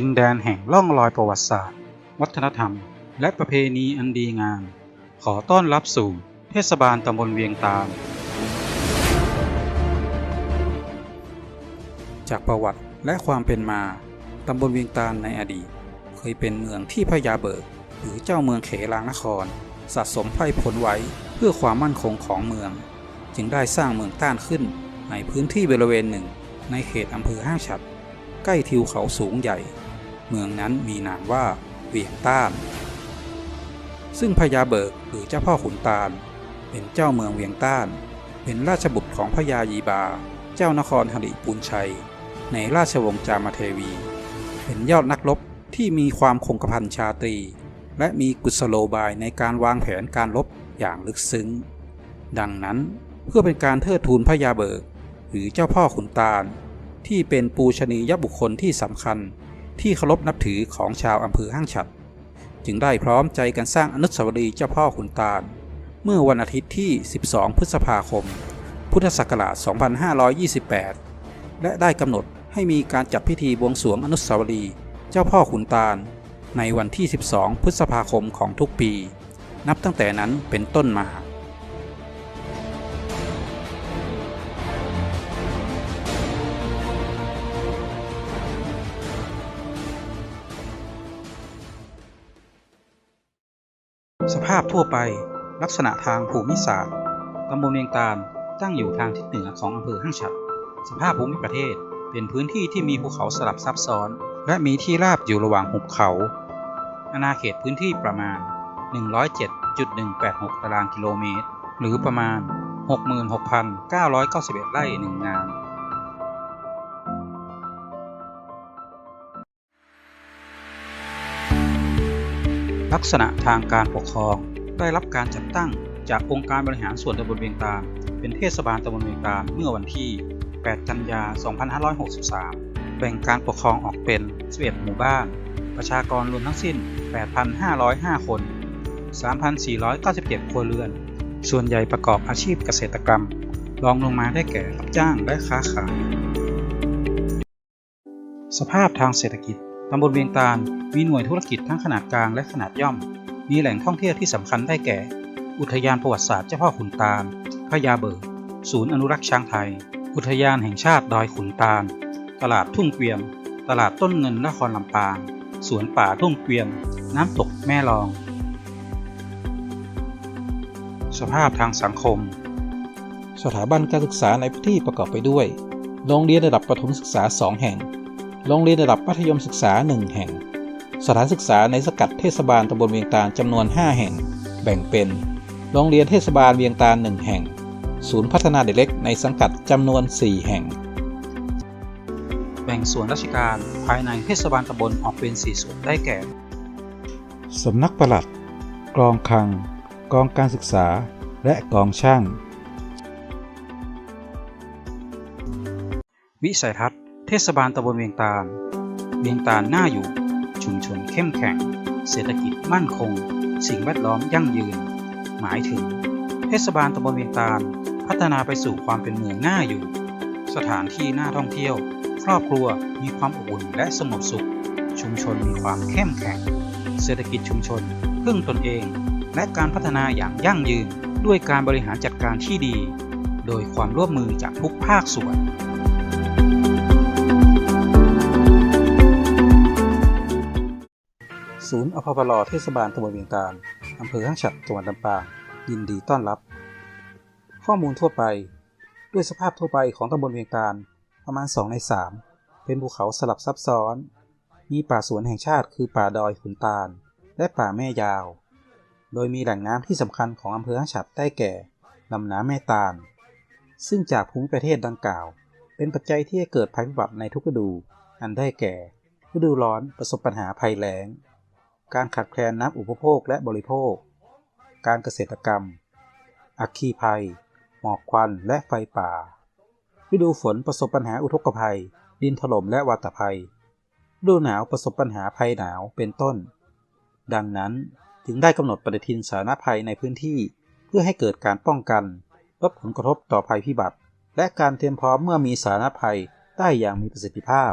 ดินแดนแห่งล่องรอยประวัติศาสตร์ วัฒนธรรม และประเพณีอันดีงาม ขอต้อนรับสู่เทศบาลตำบลเวียงตาล จากประวัติและความเป็นมา ตำบลเวียงตาลในอดีต เคยเป็นเมืองที่พญาเบิกหรือเจ้าเมืองเขลางนคร สะสมไพร่ผลไว้เพื่อความมั่นคงของเมือง จึงได้สร้างเมืองต้านขึ้นในพื้นที่บริเวณหนึ่ง ในเขตอำเภอห้างฉัดใกล้ทิวเขาสูงใหญ่ เมืองนั้นมีนามว่าเวียงต้าน ซึ่งพญาเบิกหรือเจ้าพ่อขุนตาล เป็นเจ้าเมืองเวียงต้าน เป็นราชบุตรของพญายีบา เจ้านครหริปูนชัย ในราชวงศ์จามเทวี เป็นยอดนักรบที่มีความคงกระพันชาตรี และมีกุศโลบายในการวางแผนการรบอย่างลึกซึ้ง ดังนั้นเพื่อเป็นการเทิดทูนพญาเบิก หรือเจ้าพ่อขุนตาล ที่เป็นปูชนียบุคคลที่สำคัญ ที่เคารพนับถือของชาวอำเภอห้างฉัด จึงได้พร้อมใจกันสร้างอนุสาวรีย์เจ้าพ่อขุนตาล เมื่อวันอาทิตย์ที่ 12 พฤษภาคม พุทธศักราช 2528 และได้กำหนดให้มีการจัดพิธีบวงสรวงอนุสาวรีย์เจ้าพ่อขุนตาล ในวันที่ 12 พฤษภาคมของทุกปี นับตั้งแต่นั้นเป็นต้นมา สภาพทั่วไปลักษณะทางภูมิศาสตร์ตำบลเวียงตาลตั้งอยู่ทางทิศเหนือของอำเภอห้างฉัด สภาพภูมิประเทศเป็นพื้นที่ที่มีภูเขาสลับซับซ้อน และมีที่ราบอยู่ระหว่างหุบเขา อาณาเขตพื้นที่ประมาณ 107.186 ตารางกิโลเมตร หรือประมาณ 66,991 ไร่หนึ่งงาน ลักษณะทางการปกครอง ได้รับการจัดตั้งจากองค์การบริหารส่วนตำบลเวียงตา เป็นเทศบาลตำบลเวียงตาเมื่อวันที่ 8 กันยา 2563 แบ่งการปกครองออกเป็น 11 หมู่บ้าน ประชากรรวมทั้งสิ้น 8,505 คน 3,497 ครัวเรือน ส่วนใหญ่ประกอบอาชีพเกษตรกรรม รองลงมาได้แก่รับจ้างและค้าขาย สภาพทางเศรษฐกิจ ตำบลเวียงตาลมีหน่วยธุรกิจทั้งขนาดกลางและขนาดย่อม มีแหล่งท่องเที่ยวที่สำคัญได้แก่ อุทยานประวัติศาสตร์เจ้าพ่อขุนตาลพญาเบิกศูนย์อนุรักษ์ช้างไทย อุทยานแห่งชาติดอยขุนตาล ตลาดทุ่งเกวียนตลาดต้นเงินนครลำปาง สวนป่าทุ่งเกวียนน้ำตกแม่ลอง สภาพทางสังคม สถาบันการศึกษาในพื้นที่ประกอบไปด้วย โรงเรียนระดับประถมศึกษา 2 แห่ง โรงเรียนระดับมัธยมศึกษา 1 แห่ง สถานศึกษาในสกัดเทศบาลตำบลเวียงตาลจำนวน 5 แห่ง แบ่งเป็น โรงเรียนเทศบาลเวียงตาล 1 แห่ง ศูนย์พัฒนาเด็กเล็กในสังกัดจำนวน 4 แห่ง แบ่งส่วนราชการภายในเทศบาลตำบลออกเป็น 4 ส่วนได้แก่ สำนักปลัด กองคลัง กองการศึกษา และกองช่าง วิสัยทัศน์ เทศบาลตำบลเวียงตาล เวียงตาลน่าอยู่ ชุมชนเข้มแข็ง เศรษฐกิจมั่นคง สิ่งแวดล้อมยั่งยืน หมายถึง เทศบาลตำบลเวียงตาล พัฒนาไปสู่ความเป็นเมืองน่าอยู่ สถานที่น่าท่องเที่ยว ครอบครัวมีความอบอุ่นและสงบสุข ชุมชนมีความเข้มแข็ง เศรษฐกิจชุมชนพึ่งตนเอง และการพัฒนาอย่างยั่งยืนด้วยการบริหารจัดการที่ดี โดยความร่วมมือจากทุกภาคส่วน ศูนย์อพปลเทศบาลตำบลเวียงตาลอำเภอห้างฉัดจังหวัดลำปาง ยินดีต้อนรับ ข้อมูลทั่วไป ด้วยสภาพทั่วไปของตำบลเวียงตาลประมาณ 2 ใน 3 เป็นภูเขาสลับซับซ้อน มีป่าสวนแห่งชาติคือป่าดอยขุนตาล และป่าแม่ยาว โดยมีแหล่งน้ำที่สำคัญของอำเภอห้างฉัดได้แก่ลำน้ำแม่ตาล ซึ่งจากภูมิประเทศดังกล่าว เป็นปัจจัยที่ให้เกิดภัยพิบัติในทุกฤดู อันได้แก่ฤดูร้อนประสบปัญหาภัยแล้ง การขาดแคลนน้ำอุปโภคและบริโภค การเกษตรกรรม อัคคีภัย หมอกควันและไฟป่า ฤดูฝนประสบปัญหาอุทกภัย ดินถล่มและวาตภัย ฤดูหนาวประสบปัญหาภัยหนาวเป็นต้น ดังนั้นจึงได้กำหนดปฏิทินสาธารณภัยในพื้นที่เพื่อให้เกิดการป้องกันลดผลกระทบต่อภัยพิบัติ และการเตรียมพร้อมเมื่อมีสาธารณภัยได้อย่างมีประสิทธิภาพ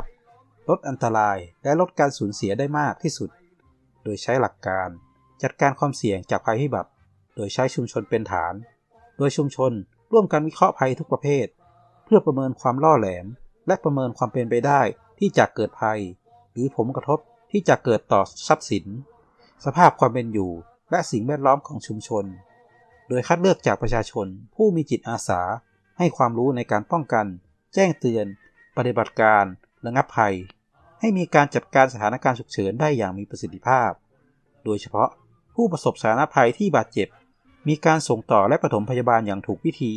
ลดอันตรายและลดการสูญเสียได้มากที่สุด โดยใช้หลักการ จัดการความเสี่ยงจากภัยพิบัติ โดยใช้ชุมชนเป็นฐาน โดยชุมชนร่วมกันวิเคราะห์ภัยทุกประเภท เพื่อประเมินความล่อแหลม และประเมินความเป็นไปได้ที่จะเกิดภัย หรือผลกระทบที่จะเกิดต่อทรัพย์สิน สภาพความเป็นอยู่ และสิ่งแวดล้อมของชุมชน โดยคัดเลือกจากประชาชนผู้มีจิตอาสา ให้ความรู้ในการป้องกัน แจ้งเตือน ปฏิบัติการ ระงับภัย ให้มีการจัดการสถานการณ์ฉุกเฉินได้อย่างมีประสิทธิภาพ โดยเฉพาะผู้ประสบสาธารณภัยที่บาดเจ็บ มีการส่งต่อและปฐมพยาบาลอย่างถูกวิธี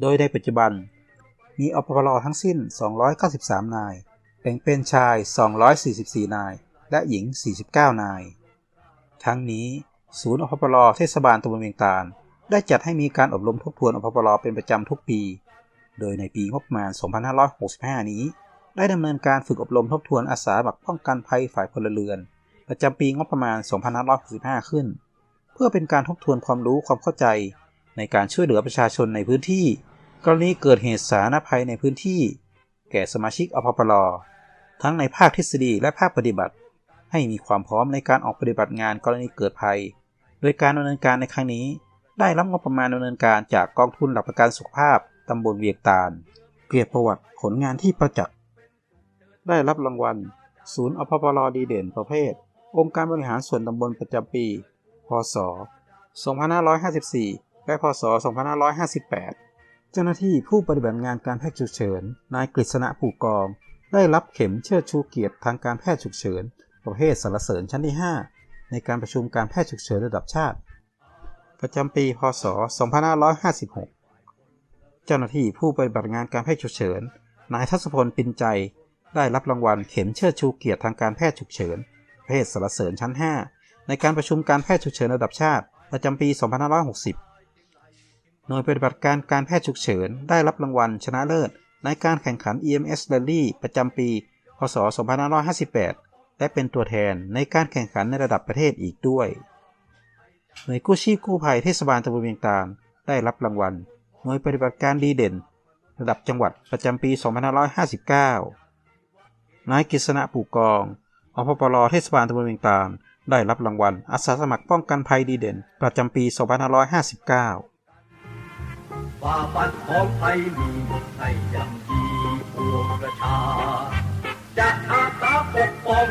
โดยในปัจจุบัน มีอปพลทั้งสิ้น 293 นาย แบ่งเป็นชาย 244 นาย และหญิง 49 นาย ทั้งนี้ ศูนย์อพปลเทศบาลตำบลเวียงตาล ได้จัดให้มีการอบรมทบทวนอพปลเป็นประจำทุกปี โดยในปีงบประมาณ 2565 นี้ ได้ดำเนินการฝึกอบรมทบทวนอาสาสมัครป้องกันภัยฝ่ายพลเรือน ประจำปีงบประมาณ 2565 ขึ้น เพื่อเป็นการทบทวนความรู้ความเข้าใจ ในการช่วยเหลือประชาชนในพื้นที่ กรณีเกิดเหตุสาธารณภัยในพื้นที่ แก่สมาชิกอพปลทั้งในภาคทฤษฎีและภาคปฏิบัติ ให้มีความพร้อมในการออกปฏิบัติงานกรณีเกิดภัย โดยการดำเนินการในครั้งนี้ ได้รับงบประมาณดำเนินการจากกองทุนหลักประกันสุขภาพตำบลเวียงตาล เกียรติประวัติผลงานที่ประจักษ์ ได้รับรางวัล ศูนย์อพปลดีเด่นประเภท องค์การบริหารส่วนตำบลประจำปี พศ 2554 และพศ 2558 เจ้าหน้าที่ผู้ปฏิบัติงานการแพทย์ฉุกเฉิน นายกฤษณะผูกกอง ได้รับเข็มเชิดชูเกียรติทางการแพทย์ฉุกเฉิน ประเภทสรรเสริญชั้นที่ 5 ในการประชุมการแพทย์ฉุกเฉินระดับชาติ ประจำปี พศ 2556 เจ้าหน้าที่ผู้ปฏิบัติงานการแพทย์ฉุกเฉิน นายทัศพลปินใจ ได้รับรางวัลเข็มเชิดชูเกียรติทางการแพทย์ฉุกเฉินประเภทสรรเสริญชั้น 5 ในการประชุมการแพทย์ฉุกเฉินระดับชาติ ประจำปี 2560 หน่วยปฏิบัติการการแพทย์ฉุกเฉิน ได้รับรางวัลชนะเลิศ ในการแข่งขัน EMS Rally ประจำปี พศ 2558 และเป็นตัวแทนในการแข่งขันในระดับประเทศอีกด้วย หน่วยกู้ชีพกู้ภัยเทศบาลตำบลเวียงตาล ได้รับรางวัล หน่วยปฏิบัติการดีเด่น ระดับจังหวัดประจำปี 2559 นายกฤษณะปู่กองอพปลเทศบาลตำบลเวียงตาลได้รับรางวัลอาสาสมัครป้องกันภัยดีเด่น ประจำปี 2559ฝ่าฟันของไทยมีให้ยังดีพวกประชา จะอาสาปกป้อง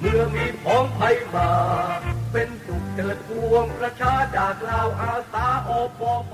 เมื่อมีพ้องภัยมา เป็นสุขเถิดพวงประชาจากเราอาสาอปพ